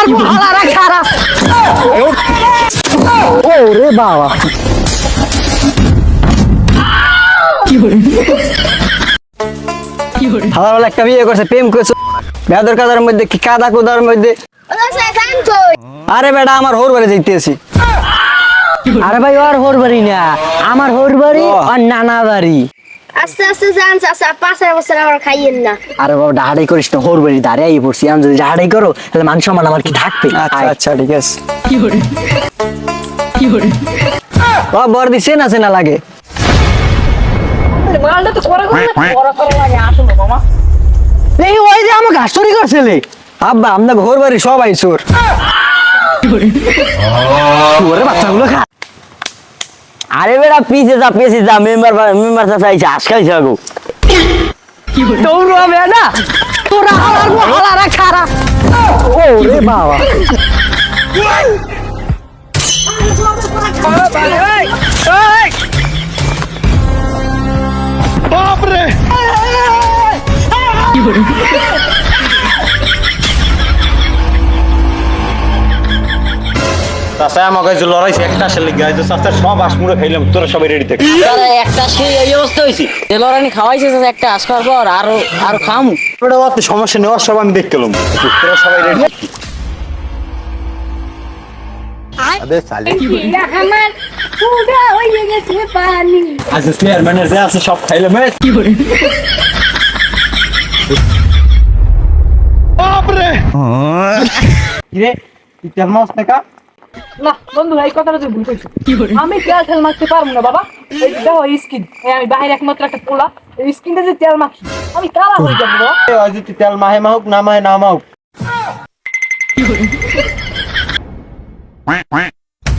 মারবো হালারা খারাপ ও রে বাবা। হালার একটা বিয়ে করছে প্রেম করছে। বেদর কাদার মধ্যে কি কাদা কুদার মধ্যে? আরে বেটা আমার হোর বাড়ি যাইতেছি। আরে ভাই ওর হোর বাড়ি না। আমার হোর বাড়ি আর নানা বাড়ি। আস্তে আস্তে যান চাচা পাঁচ বছর আমার খাইয়েন না। আরে বাবা ডাহাড়াই করিস না হোর বাড়ি দাঁড়িয়ে পড়ছি। আমি যদি ডাহাড়াই করো তাহলে মান সম্মান আমার কি থাকবে? আচ্ছা আচ্ছা ঠিক আছে। ও বর দিছে না চেনা লাগে? এই ওই যে আমাকে হাস্টরি করছিলে। আব্বা আমরা ঘর বাড়ি সব আইসুর ওরে বাচ্চাগুলো খা। আরে বেটা পিছে যা পিছে যা মেম্বার মেম্বার চাচা আইছে আজকাল যাগো দৌড় হবে না। তোরা হালার হালারা খারাপ ও রে বাবা। চাচা লড়াইছে একটা আসলে গাইছে চাচা সব আসমুড়ে খাইলাম তোরা সবাই রেডি থেকে। তারা একটা সেই এই অবস্থা খাওয়াইছে চাচা একটা আশ খাওয়ার পর আরও আরও খামু। ওটা অত সমস্যা নেওয়ার সব আমি দেখতে এলাম। তোরা সবাই রেডি আমার পুরা হয়ে গেছে পানি। আচ্ছা চেয়ারম্যানের যে আছে সব খাইলাম এ। না বন্ধু এই কথাটা তুই ভুল করছিস আমি তেল ঠেল মাখতে পারব না বাবা। এই দেখো স্কিন আমি বাইরে একমাত্র একটা পোলা। এই স্কিনটা যে তেল মাখি আমি কালা হয়ে যাব। ওই তুই তেল মাহে মাহুক না মাহে না মাহুক।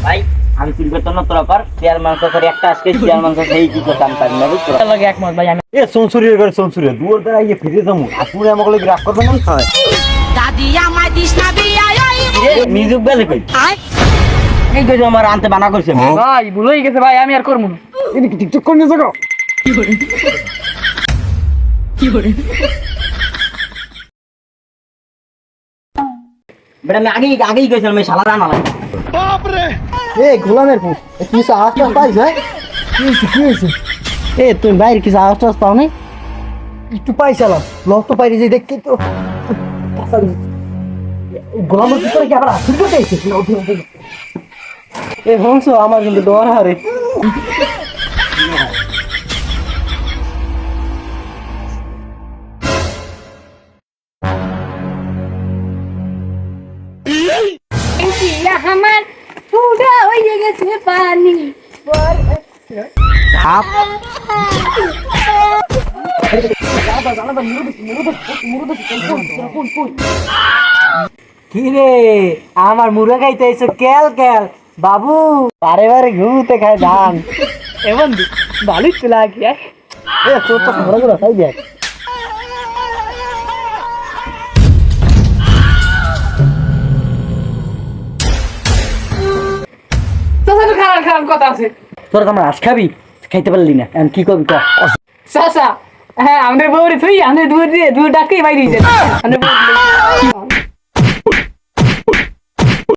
ভাই আমি চুরি করতাম না তোরা পার চেয়ারম্যান চাচার একটা আজকে চেয়ারম্যান চাচা এই কি করতাম পারি না বুঝছ? তার লগে একমত ভাই আমি এ সনসুরির করে সনসুরি দুয়ার দ্বারা ইয়ে ফিরে যাব। আসমুড়ে আমাকে লাগে রাগ করবে না? হয় নিযুক বেলে কই? এই কই আমার আনতে বানা করছে। ভাই ভুল হয়ে গেছে ভাই আমি আর করব না। টিকটক করে নিয়ে যাও বেটা আমি আগেই আগেই কইছিলাম এই শালা রানা লাগে এ গোলামের পুত। কিছু আওয়াজ টাওয়াজ পাইছ হ্যাঁ? কি হয়েছে কি হয়েছে এ তুমি বাইরে কিছু আওয়াজ টাওয়াজ পাও নাই? একটু পাইছিলাম লোক তো পাইরি যে দেখি তো গোলামের ভিতরে কি আবার আসির করতে আইছে এ হংস আমার কিন্তু ডর হারে। আমার পুরা হয়ে গেছে পানি। কি রে আমার মুরগা খাইতে এসো কেল কেল। বাবু বারে বারে ঘুমতে খায় ধান। এ বন্ধু ভালোই তো লাগে এ তোর তো বড় বড় খাই দেখ। কথা আছে। তোর আমার আশ খাবি? খাইতে পারলি না। এখন কি করবি কর চাচা হ্যাঁ আমাদের বউরে তুই আমাদের দুয়ার দিয়ে দুয়ার ডাকেই বাইরে বউরে-